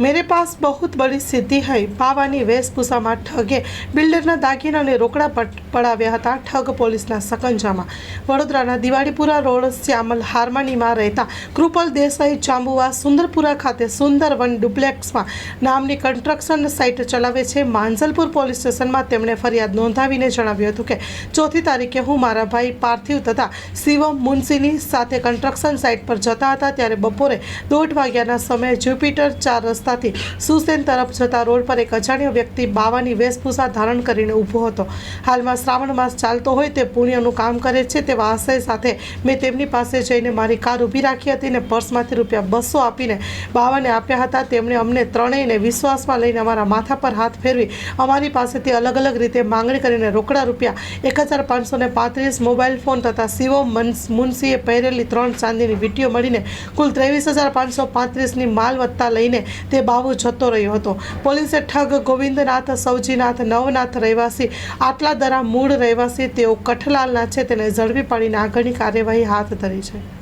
મેરે પાસ બહુત બડી સિદ્ધિ હૈ બાવાની વેશભૂષામાં ઠગે બિલ્ડરના દાગીના અને રોકડા પડાવ્યા હતા ઠગ પોલીસના સકંજામાં વડોદરાના દિવાળીપુરા રોડ શ્યામલ હાર્માનીમાં રહેતા કૃપલ દેસાઈ ચાંબુવા સુંદરપુરા ખાતે સુંદરવન ડુપ્લેક્સમાં નામની કન્સ્ટ્રક્શન સાઇટ ચલાવે છે માંજલપુર પોલીસ સ્ટેશનમાં તેમણે ફરિયાદ નોંધાવીને જણાવ્યું હતું કે, ચોથી તારીખે હું મારા ભાઈ પાર્થિવ તથા શિવમ મુનસીની સાથે કન્સ્ટ્રક્શન સાઇટ પર જતા હતા ત્યારે બપોરે દોઢ વાગ્યાના સમયે જ્યુપિટર ચાર રસ્તાથી સુસેન તરફ જતા રોડ પર એક અજાણ્યો વ્યક્તિ બાવાની વેશભૂષા ધારણ કરીને ઊભો હતો. હાલમાં શ્રાવણ માસ ચાલતો હોય તે પુણ્યનું કામ કરે છે તેવા આશય સાથે મેં તેમની પાસે જઈને મારી કાર ઊભી રાખી હતી ને પર્સમાંથી રૂપિયા બસો આપીને બાવાને આપ્યા હતા. તેમણે અમને ત્રણેયને વિશ્વાસમાં લઈને અમારા માથા પર હાથ ફેરવી અમારી પાસેથી અલગ અલગ રીતે માંગણી કરીને રોકડા રૂપિયા એક હજાર પાંચસો ને પાંત્રીસ મોબાઈલ ફોન તથા શિવો મન્સ મુનસીએ પહેરેલી ત્રણ ચાંદીની વીટીઓ મળીને કુલ ત્રેવીસ હજાર પાંચસો પાંત્રીસની માલ વત્તા લઈને તે બાબુ જતો રહ્યો હતો. પોલીસે ઠગ ગોવિંદનાથ સૌજીનાથ નવનાથ રહેવાસી આટલા દરા મૂળ રહેવાસી તેઓ કઠલાલના છે. તેને ઝડપી પાડીને આગળની કાર્યવાહી હાથ ધરી છે.